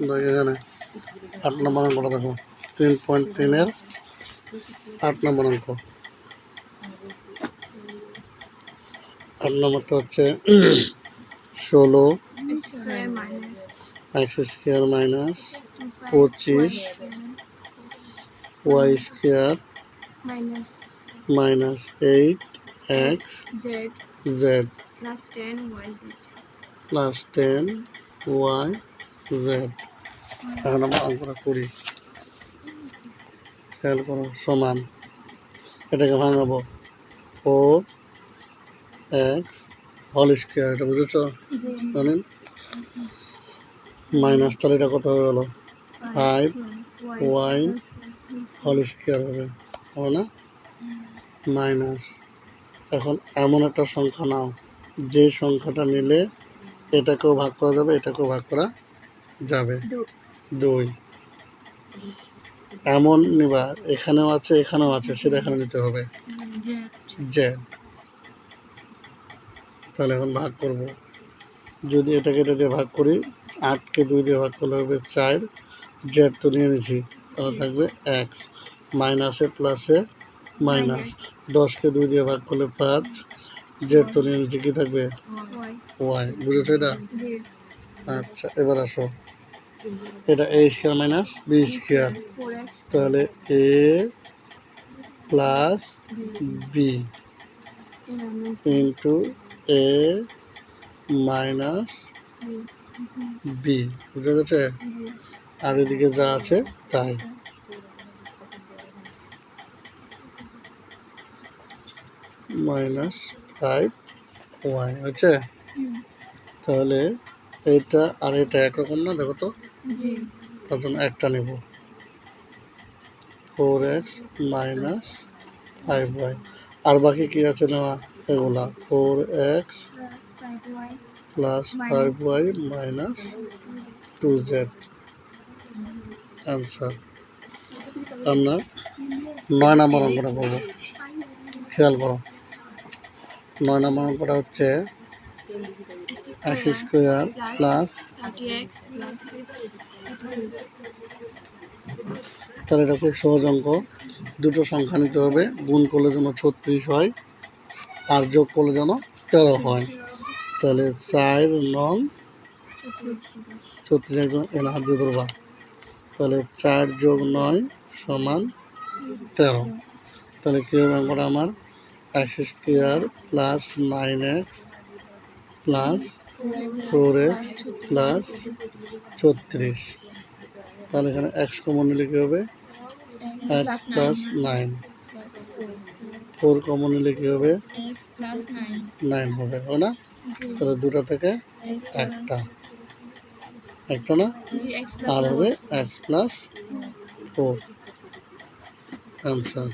এখানে আট নম্বর অঙ্কটা দেখো। তিন পয়েন্ট তিনের আট নম্বর অঙ্ক। আট নম্বরটা হচ্ছে ষোলো এক্স স্কোয়ার মাইনাস পঁচিশ Y square minus eight X Z Z plus ten Y Z এখন আমরা অঙ্কটা করি। খেয়াল করো সমান। এটাকে ভাঙাবো। ফোর এক্স হল স্কোয়ার এটা বুঝেছ? জানেন? মাইনাস তাহলে এটা কত হয়ে গেলো? ফাইভ ওয়াই হল স্কোয়ার হবে। হবে না? মাইনাস। এখন এমন একটা সংখ্যা নাও। যে সংখ্যাটা নিলে এটাকেও ভাগ করা যাবে এটাকেও ভাগ করা যাবে। দুই। এমন নিবা এখানেও আছে এখানেও আছে সেটা এখানে নিতে হবে। জেড। তাহলে এখন ভাগ করব। যদি এটাকে এটা দিয়ে ভাগ করি আটকে দুই দিয়ে ভাগ করলে হবে চার। জেড তো নিয়ে নিছি তাহলে থাকবে এক্স। মাইনাসে প্লাসে মাইনাস। দশকে দুই দিয়ে ভাগ করলে পাঁচ। জেড তো নিয়ে নিচ্ছি কী থাকবে? ওয়াই। বুঝেছ এটা? আচ্ছা এবার আসো। এটা A square minus B square তাহলে A plus B into A minus B বুঝা গেছে আর এদিকে যা আছে, তাই। মাইনাস ফাইভ ওয়াই হচ্ছে তাহলে এটা আর এটা একরকম না, দেখো তো। জন্য একটা নেব। Four X minus five Y. আর বাকি কি আছে নেওয়া? এগুলা। Four X plus five Y minus two Z. Answer. আমরা নয় নম্বর অঙ্কটা করব। খেয়াল করো। নয় নম্বর অঙ্কটা হচ্ছে এক্স স্কোয়ার প্লাস তাহলে এটা খুব সহজ অঙ্ক। দুটো সংখ্যা নিতে হবে। গুণ করলে যেন ছত্রিশ হয়, আর যোগ করলে যেন তেরো হয়। তাহলে চার নং ছত্রিশ একজন এনে হাত দিয়ে ধরবা। তাহলে চার যোগ নয় সমান তেরো। তাহলে কী হবে আমার? X square plus nine X plus four X plus ছত্রিশ তাহলে এখানে এক্স কমন নিলে কী হবে? X plus nine. Four common নিলে কী হবে? নাইন হবে হবে না? তাহলে দুটা থেকে একটা। একটা না? আর হবে এক্স প্লাস ফোর। অ্যান্সার।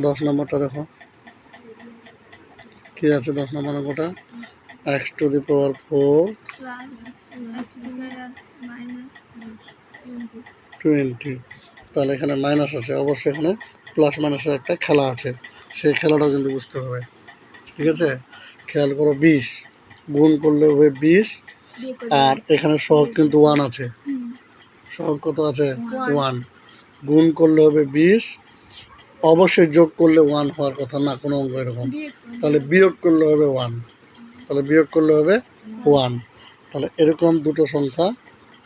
দশ নম্বরটা দেখো। কি আছে দশ নম্বর অঙ্কটা X to the power four twenty তাহলে এখানে মাইনাস আছে অবশ্যই এখানে প্লাস মাইনাসের একটা খেলা আছে। সেই খেলাটাও কিন্তু বুঝতে হবে। ঠিক আছে? খেয়াল করো বিশ। গুণ করলে হবে বিশ। আর এখানে সহগ কিন্তু ওয়ান আছে। সহগ কত আছে? ওয়ান গুণ করলে হবে বিশ। অবশ্যই যোগ করলে ওয়ান হওয়ার কথা না কোনো অঙ্ক এরকম। তাহলে বিয়োগ করলে হবে ওয়ান তাহলে বিয়োগ করলে হবে ওয়ান তাহলে এরকম দুটো সংখ্যা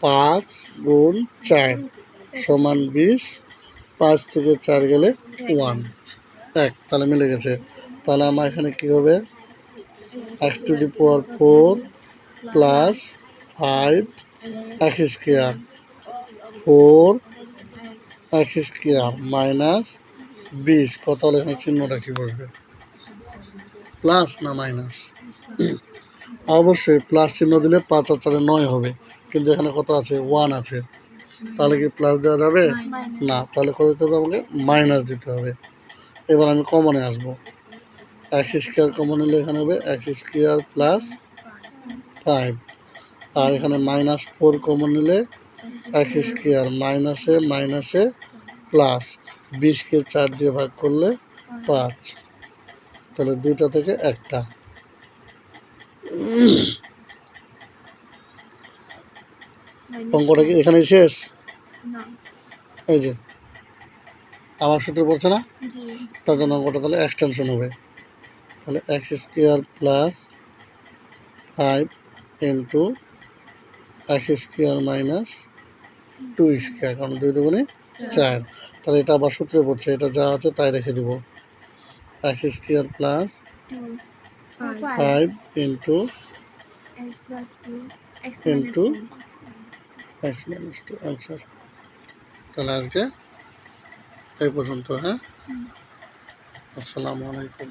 পাঁচ গুণ চার সমান বিশ পাঁচ থেকে চার গেলে ওয়ান এক তাহলে মিলে গেছে। তাহলে আমার এখানে কী হবে? X to the power four plus five X square four X square minus বিশ কত হলে এখানে চিহ্নটা কি বসবে। প্লাস না মাইনাস? অবশ্যই প্লাস চিহ্ন দিলে পাঁচ আর চারে নয় হবে। কিন্তু এখানে কত আছে? ওয়ান আছে। তাহলে কি প্লাস দেওয়া যাবে? না, তাহলে কত দিতে হবে আমাকে? মাইনাস দিতে হবে। এবার আমি কমনে আসব। এক্স স্কোয়ার কমন নিলে এখানে হবে এক্স স্কোয়ার প্লাস ফাইভ আর এখানে মাইনাস ফোর কমন নিলে এক্স স্কোয়ার মাইনাসে মাইনাসে প্লাস বিশকে চার দিয়ে ভাগ করলে পাঁচ। তাহলে দুইটা থেকে একটা। অঙ্কটা কি এখানেই শেষ? এই যে আমার সূত্র পড়ছে না? তার জন্য অঙ্কটা তাহলে এক্সটেনশন হবে। তাহলে X square plus five into X square minus two square কারণ দুই দুগুণে চার। তাহলে এটা আবার সূত্রে পড়ছে এটা যা আছে তাই রেখে দিব। X square plus. Five into x plus two x Into? minus X minus two answer তাহলে আজকে এই পর্যন্ত হ্যাঁ? আসসালামু আলাইকুম।